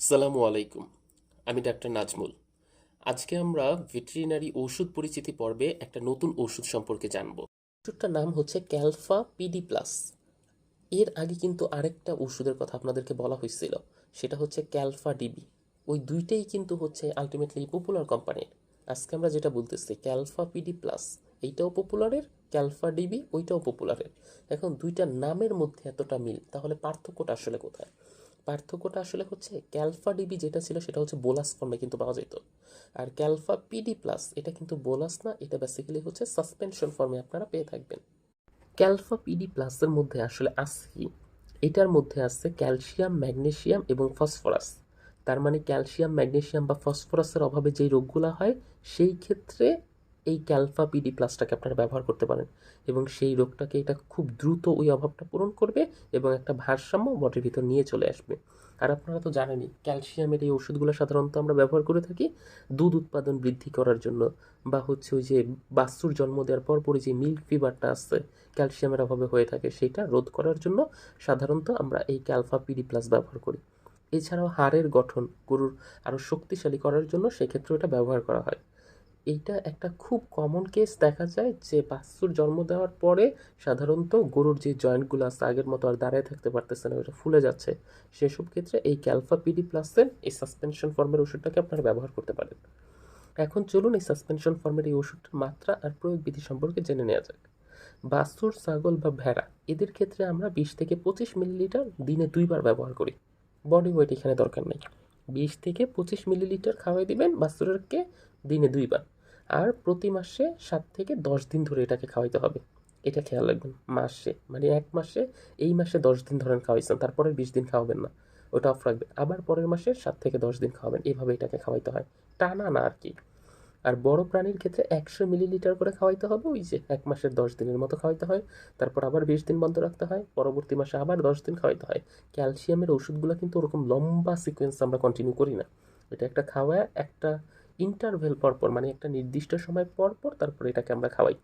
সালামু আলাইকুম। আমি ডাক্তার নাজমুল। আজকে আমরা ভেটেরিনারি ওষুধ পরিচিতি পর্বে একটা নতুন ওষুধ সম্পর্কে জানব। ওষুধটার নাম হচ্ছে ক্যালফা পিডি প্লাস। এর আগে কিন্তু আরেকটা ওষুধের কথা আপনাদেরকে বলা হয়েছিল, সেটা হচ্ছে ক্যালফা ডিবি। ওই দুইটাই কিন্তু হচ্ছে আলটিমেটলি পপুলার কোম্পানির আজকে আমরা যেটা বলতেছি, ক্যালফা পিডি প্লাস, এইটাও পপুলারের ক্যালফা ডিবি, ওইটাও পপুলারের এখন দুইটার নামের মধ্যে এতটা মিল, তাহলে পার্থক্যটা আসলে কোথায়? পার্থক্যটা আসলে হচ্ছে ক্যালফা ডিবি যেটা ছিল সেটা হচ্ছে বোলাস ফর্মে কিন্তু পাওয়া যেত। আর ক্যালফা পিডি প্লাস, এটা কিন্তু বোলাস না, এটা বেসিক্যালি হচ্ছে সাসপেনশন ফর্মে আপনারা পেয়ে থাকবেন। ক্যালফা পিডি প্লাসের মধ্যে আসলে আছে, এটার মধ্যে আছে ক্যালসিয়াম, ম্যাগনেসিয়াম এবং ফসফরাস। তার মানে ক্যালসিয়াম ম্যাগনেশিয়াম বা ফসফরাসের অভাবে যেই রোগগুলো হয়, সেই ক্ষেত্রে এই ক্যালফা পিডি প্লাসটাকে আপনারা ব্যবহার করতে পারেন এবং সেই রোগটাকে এটা খুব দ্রুত ওই অভাবটা পূরণ করবে এবং একটা ভারসাম্য বডির ভিতর নিয়ে চলে আসবে। আর আপনারা তো জানেনই, ক্যালসিয়ামের এই ওষুধগুলো সাধারণত আমরা ব্যবহার করে থাকি দুধ উৎপাদন বৃদ্ধি করার জন্য বা হচ্ছে ওই যে বাস্তুর জন্ম দেওয়ার পর পরই যে মিল্ক ফিভারটা আসছে, ক্যালসিয়ামের অভাবে হয়ে থাকে, সেটা রোধ করার জন্য সাধারণত আমরা এই ক্যালফা পিডি প্লাস ব্যবহার করি। এছাড়াও হাড়ের গঠন গরুর আরও শক্তিশালী করার জন্য সেক্ষেত্রেও এটা ব্যবহার করা হয়। এইটা একটা খুব কমন কেস দেখা যায় যে বাচ্চুর জন্ম দেওয়ার পরে সাধারণত গরুর যে জয়েন্টগুলো আছে, আগের মতো আর দাঁড়ায় থাকতে পারতেছে না ওটা ফুলে যাচ্ছে। সেসব ক্ষেত্রে এই ক্যালফা পিডি প্লাসের এই সাসপেনশন ফর্মের ওষুধটাকে আপনারা ব্যবহার করতে পারেন। এখন চলুন এই সাসপেনশন ফর্মের এই ওষুধটার মাত্রা আর প্রয়োগ বিধি সম্পর্কে জেনে নেওয়া যাক। বাছুর, ছাগল বা ভেড়া, এদের ক্ষেত্রে আমরা বিশ থেকে পঁচিশ মিলিলিটার দিনে দুইবার ব্যবহার করি। বডি ওয়েট এখানে দরকার নেই। বিশ থেকে পঁচিশ মিলিলিটার খাওয়াই দিবেন বাছুরকে দিনে দুইবার। আর প্রতি মাসে সাত থেকে দশ দিন ধরে এটাকে খাওয়াইতে হবে। এটা খেয়াল রাখবেন, মাসে মানে এক মাসে এই মাসে দশ দিন ধরেন খাওয়াইছেন, তারপরে বিশ দিন খাওয়াবেন না, ওটা অফ রাখবেন। আবার পরের মাসে সাত থেকে দশ দিন খাওয়াবেন এইভাবে এটাকে খাওয়াইতে হয়। টানা না আর কি। আর বড় প্রাণীর ক্ষেত্রে একশো মিলিলিটার করে খাওয়াইতে হবে, ওই যে এক মাসের দশ দিনের মতো খাওয়াইতে হয়, তারপর আবার বিশ দিন বন্ধ রাখতে হয়, পরবর্তী মাসে আবার দশ দিন খাওয়াইতে হয়। ক্যালসিয়ামের ওষুধগুলো কিন্তু ওরকম লম্বা সিকোয়েন্স আমরা কন্টিনিউ করি না। এটা একটা খাওয়া, একটা ইন্টারভেল পরপর মানে একটা নির্দিষ্ট সময় পর পর তারপর এটাকে আমরা খাওয়াই।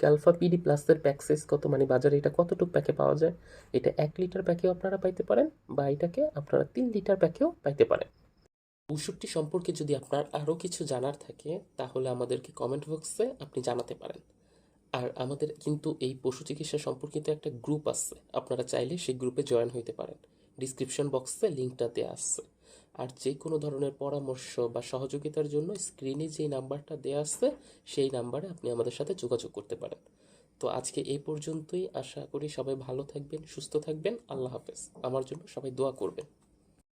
ক্যালফা পিডি প্লাসের প্যাক সাইজ কত মানে বাজারে এটা কতটুকু প্যাকে পাওয়া যায়, এটা এক লিটার প্যাকেও আপনারা পাইতে পারেন বা এটাকে আপনারা তিন লিটার প্যাকেও পাইতে পারেন। ওষুধটি সম্পর্কে যদি আপনার আরও কিছু জানার থাকে, তাহলে আমাদেরকে কমেন্ট বক্সে আপনি জানাতে পারেন। আর আমাদের কিন্তু এই পশু চিকিৎসা সম্পর্কিত একটা গ্রুপ আছে, আপনারা চাইলে সেই গ্রুপে জয়েন হইতে পারেন। ডিসক্রিপশন বক্সে লিঙ্কটা দেওয়া আছে। আর যে কোনো ধরনের পরামর্শ বা সহযোগিতার জন্য স্ক্রিনে যেই নাম্বারটা দেওয়া আছে, সেই নাম্বারে আপনি আমাদের সাথে যোগাযোগ করতে পারেন। তো আজকে এই পর্যন্তই। আশা করি সবাই ভালো থাকবেন, সুস্থ থাকবেন। আল্লাহ হাফেজ। আমার জন্য সবাই দোয়া করবেন।